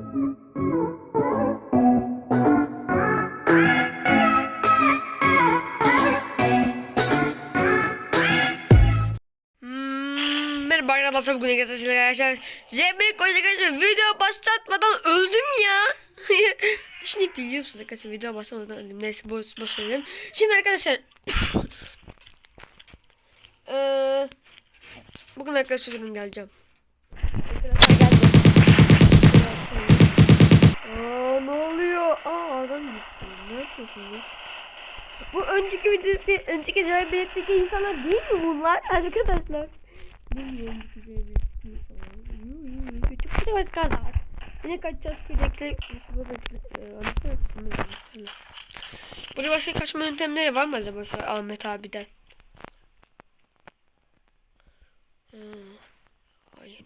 Hmm, merhaba arkadaşlar bugün arkadaşlar arkadaşlar koyacak arkadaşlar video başlatmadan öldüm ya. Şimdi biliyor musunuz arkadaşlar video başlamadan öldüm. Neyse boş boş verelim. Şimdi arkadaşlar Eee Bugün arkadaşlar geleceğim Aa ne oluyor Aa adam gitti ne yapıyorsunuz bu önceki videosu, önceki cahiliyetteki insanlar değil mi bunlar arkadaşlar? Bilmiyorum önceki cahiliyetteki insanlar. Yuh, Küçük küçük kadar. Yine kaçacağız kürekle. Burada başka kaçma yöntemleri var mı acaba şu Ahmet abiden? Hmm. Hayır.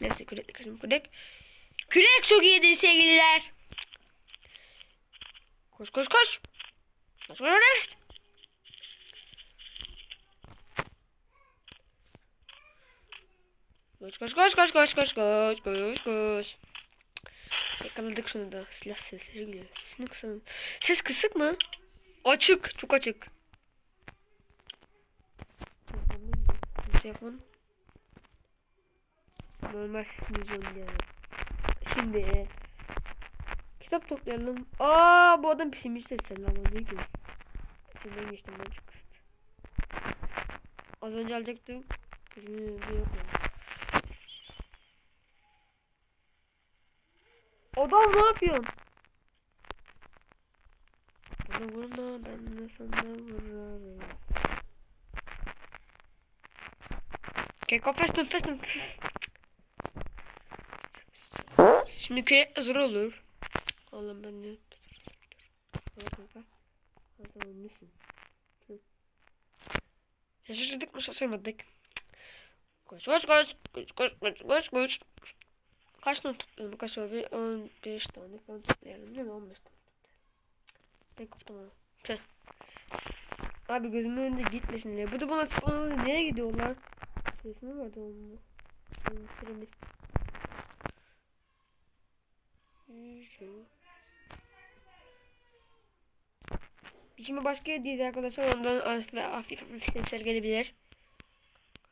Neyse kürekle kaçma kürek. Kürek çok iyidir sevgililer. Koş koş koş. Koş koş koş. Koş koş koş koş koş koş koş koş koş. Yakaladık şunu da. Silah sesleri geliyor. Sesini kısalım. Ses kısık mı? Açık. Çok açık. Telefon. Normal sesimiz oynuyor şimdi. Kitap toplayalım. Aa bu adam pişmiş de selamünaleyküm. İçinden geçtim ben çok kısa. Az önce alacaktım. Şimdi yok. Adam ne yapıyorsun? Bana vurma ben de sana vurarım. Okay, go fast and fast and Şimdi kürek zor olur. Oğlum ben de. Şaşırdık mı şaşırmadık. Koş koş koş. Koş koş koş koş koş. Kaç tane toplayalım? Kaç tane? Bir 15 tane falan toplayalım. Değil mi? 15 tane. Tek tamam. Tüh. Abi gözümün önünde gitmesin ya. Bu da bana spawnladı. Nereye gidiyorlar? Süresi mi vardı onun? Onun süremiz. Şu. Şimdi başka yerdeyiz arkadaşlar. Ondan hafif hafif hafif sesler gelebilir.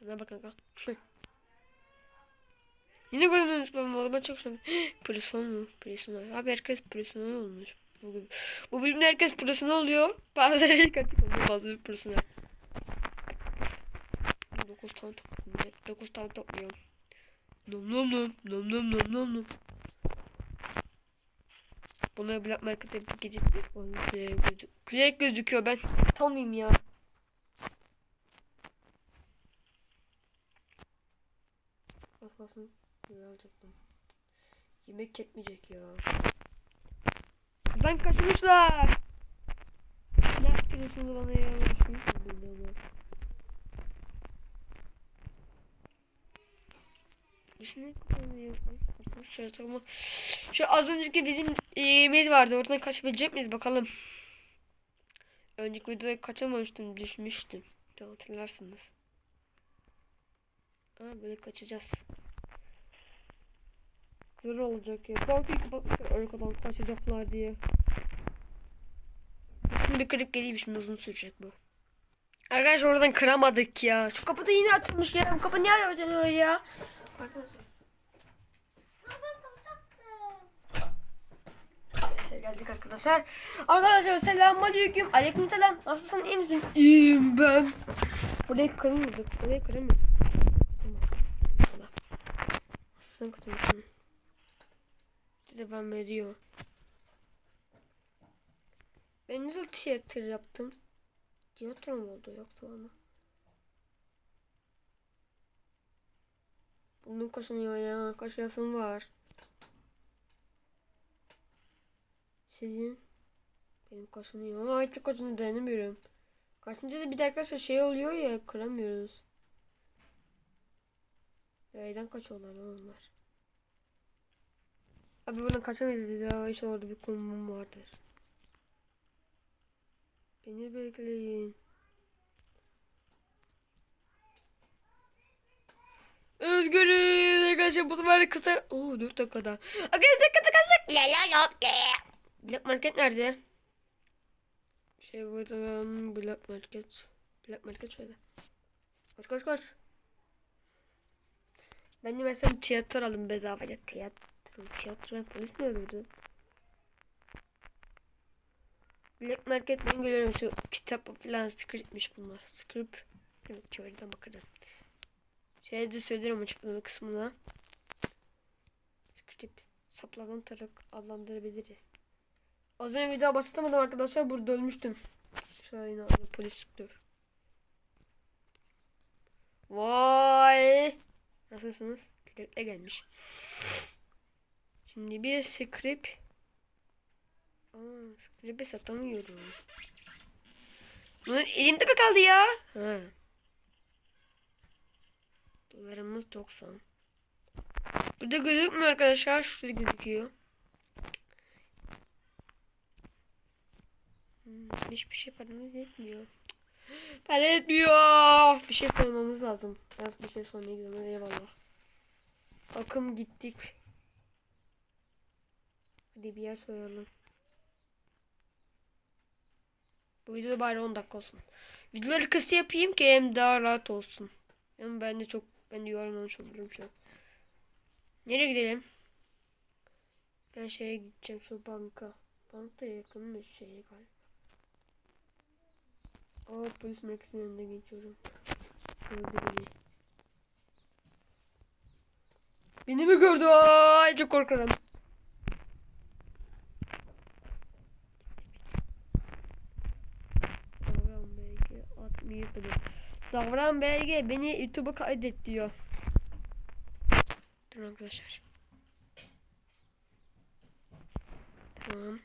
Kana bak kanka. Yine gözümün spam oldu. Ben çok şaşırdım. Person mu? Personel. Abi herkes personel olmuş. Bugün. Bu bölümde herkes personel oluyor. Bazıları ilk açık oluyor. Bazıları personel. 9 tane topluyorum. 9 tane topluyorum. Nom nom nom. Nom nom nom nom nom. Bunları Black Market'te bir gece gülerek gözüküyor ben tanımayayım ya. Kafasını alacaktım. Yemek yetmeyecek ya. Ben kaçmışlar. Ne yapıyorsunuz bana ya? Düşünün kapanıyor. Şöyle tamam. Şu az önceki bizim yemeğimiz vardı. Oradan kaçabilecek miyiz bakalım. Önceki videoda kaçamamıştım. Düşmüştüm. De hatırlarsınız. Aa, böyle kaçacağız. Zor olacak ya. Belki kapatmışlar arkadan kaçacaklar diye. Şimdi bir kırıp geleyim şimdi uzun sürecek bu. Arkadaşlar oradan kıramadık ya. Şu kapı da yine açılmış ya. Bu kapı niye açılıyor ya? Arkadaşlar. Arkadaşlar geldik arkadaşlar. Arkadaşlar selamünaleyküm. Aleykümselam. Nasılsın? iyi misin? İyiyim ben. Burayı kırmadık. Burayı kıramadık. Nasılsın kötü müsün? Devam ediyor. Ben nasıl tiyatro yaptım? Tiyatro mu oldu yoksa bana? Bunun kaşınıyor ya. Kaşıyasım var. Sizin? Benim kaşınıyor. Aa, artık kaşını dayanamıyorum. Kaçınca da bir de arkadaşlar şey oluyor ya kıramıyoruz. Nereden kaçıyorlar onlar? Abi buradan kaçamayız ya. İşte orada bir konumum vardır. Beni bekleyin. Özgürüz arkadaşlar bu sefer kısa. Oo 4 dakikada. Arkadaşlar kısa kısa. La la la. Black Market nerede? Şey burada Black Market. Black Market şöyle. Koş koş koş. Ben de mesela tiyatro aldım bedavaya. Tiyatro, tiyatro polis mi öldürdü? Black Market ben görüyorum şu kitap falan scriptmiş bunlar. Script. Evet çeviriden bakalım. Şeyde söylerim açıklama kısmına. Script saplanan tarak adlandırabiliriz. Az önce video başlatamadım arkadaşlar burada ölmüştüm. Şöyle aynı polis sıktır. Vay. Nasılsınız? Kürekle gelmiş. Şimdi bir script. Aa, script'i satamıyorum. Bunun elimde mi kaldı ya? Ha. Dolarımız 90. Burada gözükmüyor arkadaşlar. Şurada gözüküyor. Hmm, hiçbir şey paramız yetmiyor. Para etmiyor. Bir şey koymamız lazım. Biraz bir şey sormaya gidiyorum. Eyvallah. Akım gittik. Hadi bir yer soyalım. Bu video bari 10 dakika olsun. Videoları kısa yapayım ki hem daha rahat olsun. Hem ben de çok ben de yorumlamış olurum şu. Nereye gidelim? Ben şeye gideceğim şu banka. Bank da yakınmış şeye galiba. Aa polis merkezinin önünde geçiyorum. Beni. Beni mi gördü? Ay çok korkarım. Davran belge beni YouTube'a kaydet diyor. Dur arkadaşlar. Tamam.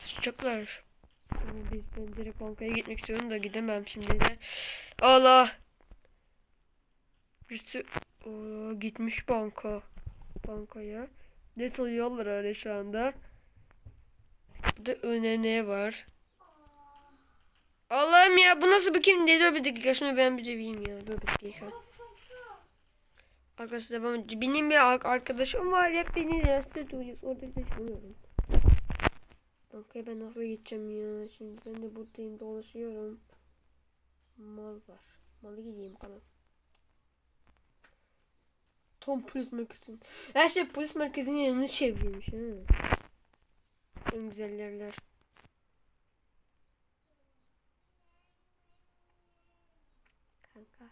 Tutacaklar. Ama biz ben direkt bankaya gitmek istiyorum da gidemem şimdi de. Allah. Birisi Oo, gitmiş banka. Bankaya. Ne soruyorlar öyle şu anda. Burada öne ne var? Allah'ım ya bu nasıl? Ne dur bir dakika şunu ben bir döveyim ya. Dur bir dakika. Arkadaşlar ben benim bir ar- arkadaşım var hep beni derste duyuyor. Orada bir de çalıyorum. Bankaya ben nasıl gideceğim ya? Şimdi ben de buradayım dolaşıyorum. Mal var. Malı gideyim bakalım. Tom polis merkezinin. Her şey polis merkezinin yanını çevirmiş ha. En güzel yerler. Kanka.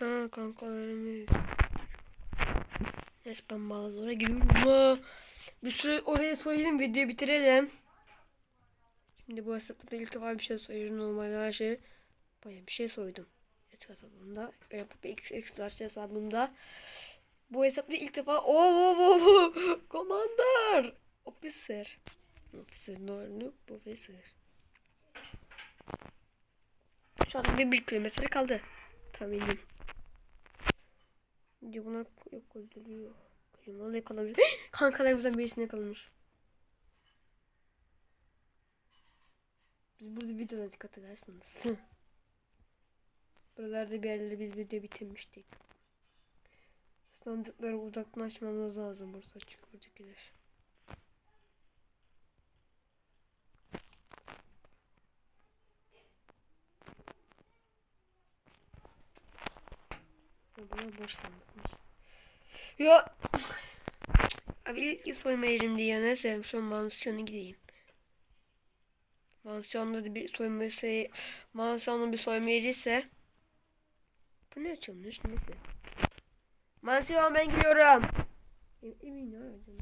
Aa kankalarım Neyse ben bazılara gidiyorum ama bir süre oraya soyayım videoyu bitirelim. Şimdi bu hesapta ilk defa bir şey soyuyorum normalde her şey. Baya bir şey soydum. Eski hesabımda. Republic X hesabımda. Bu hesapta ilk defa o o o o Commander Officer Officer no no Officer Şu anda bir, bir kilometre kaldı Tahminim Diyor bunlar yok öldürüyor. Kriminal yakalamış. Kankalarımızdan birisini yakalamış. Biz burada videoda dikkat edersiniz. Buralarda bir yerlere biz video bitirmiştik. Sandıkları uzaklaşmamız lazım burada açık buradakiler. Bunlar boş sandıkmış. Ya Abi ilk soyma yerim diye neyse şu mansiyona gideyim. Mansiyonda da bir soyma yeri, mansiyonda bir soyma yeri ise bu ne açılmış neyse. Mansiyon ben gidiyorum. Emin ne arayacağım?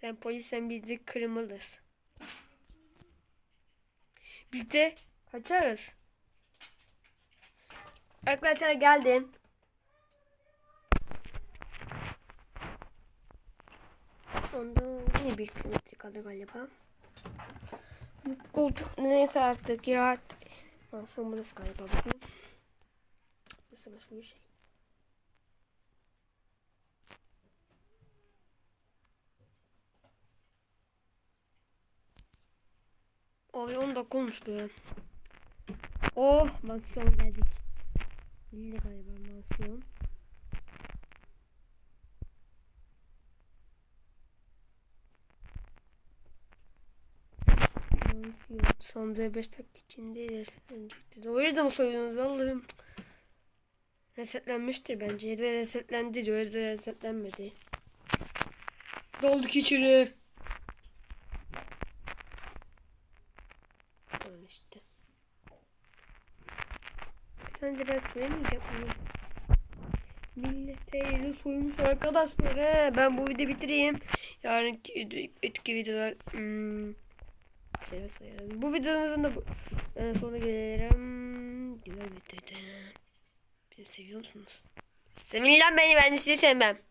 Sen polisen biz de kırmalıyız. Biz de kaçarız. Arkadaşlar geldim. Sonunda yine bir kilometre kaldı galiba. Bu koltuk neyse artık rahat. Masum burası galiba bu. Nasıl başka bir şey? Abi 10 dakika olmuş be. Oh mansiyon geldik. Lille galiba. Mansiyon. Sandığı 5 dakika içinde resetlenecekti. O yüzden mi Allah'ım? Resetlenmiştir bence. Ya da resetlendi diyor. Ya da resetlenmedi. Dolduk içeri. Öyle işte. Sence ben soyamayacak mıyım? Millet eyle soymuş arkadaşlar he. Ben bu videoyu bitireyim. Yarınki etki videolar hmm. Bu videomuzun da bu, e, sonuna gelelim. Güzel videoydu. Beni seviyor musunuz? Sevin beni ben sizi sevmem.